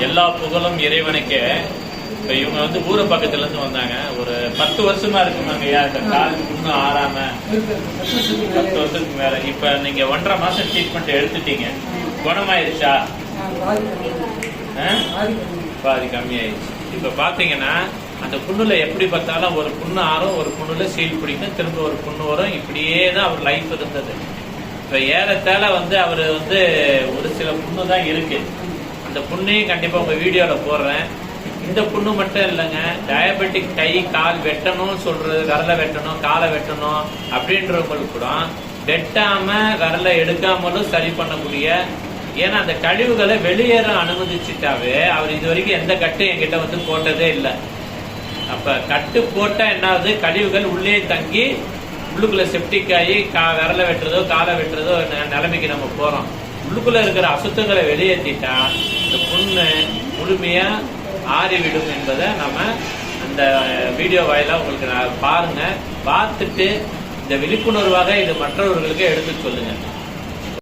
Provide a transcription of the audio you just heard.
எல்லா புகழும் இறைவனுக்கே. இப்ப இவங்க வந்து ஊர பக்கத்துல இருந்து வந்தாங்க. ஒரு பத்து வருஷமா இருக்குமாங்க ஐயா இந்த கால் இன்னும் ஆறாம. பத்து வருஷத்துக்கு மேல. இப்ப நீங்க ஒன்றரை மாசம் ட்ரீட்மெண்ட் எடுத்துட்டீங்க. குணமாயிருச்சா? பாதி கம்மியாயிருச்சு. இப்ப பாத்தீங்கன்னா அந்த புண்ணுல எப்படி பார்த்தாலும் ஒரு புண்ணு ஆறும் ஒரு புண்ணுல சீல் பிடிக்கும். திரும்ப ஒரு புண்ணு வரும். இப்படியே தான் அவர் லைஃப் இருந்தது. இப்ப ஏறத்தால வந்து அவர் வந்து ஒரு சில புண்ணு தான் இருக்கு. அந்த புண்ணையும் கண்டிப்பா உங்க வீடியோல போடுறேன். இந்த புண்ணு மட்டும் இல்லைங்க. டயபெட்டிக் கை கால் வெட்டணும்னு சொல்றது விரலை வெட்டணும் காலை வெட்டணும் அப்படின்றவங்களுக்கு கூட வெட்டாம விரலை எடுக்காமலும் சரி பண்ணக்கூடிய ஏன்னா அந்த கழிவுகளை வெளியேற அனுமதிச்சுட்டாவே அவர் இது வரைக்கும் எந்த கட்டும் என்கிட்ட வந்து போட்டதே இல்லை. அப்ப கட்டு போட்டா என்னாவது? கழிவுகள் உள்ளே தங்கி உள்ளுக்குள்ள செப்டிக் ஆகி கா விரல வெட்டுறதோ காலை வெட்டுறதோ நிலைமைக்கு நம்ம போறோம். உள்ளுக்குள்ள இருக்கிற அசுத்தங்களை வெளியேற்றிட்டா இந்த புண்ணு முழுமையா ஆறிவிடும் என்பதை நம்ம அந்த வீடியோ வாயிலாக உங்களுக்கு நான் பாருங்க. பார்த்துட்டு இந்த விழிப்புணர்வாக இது மற்றவர்களுக்கு எடுத்து சொல்லுங்க.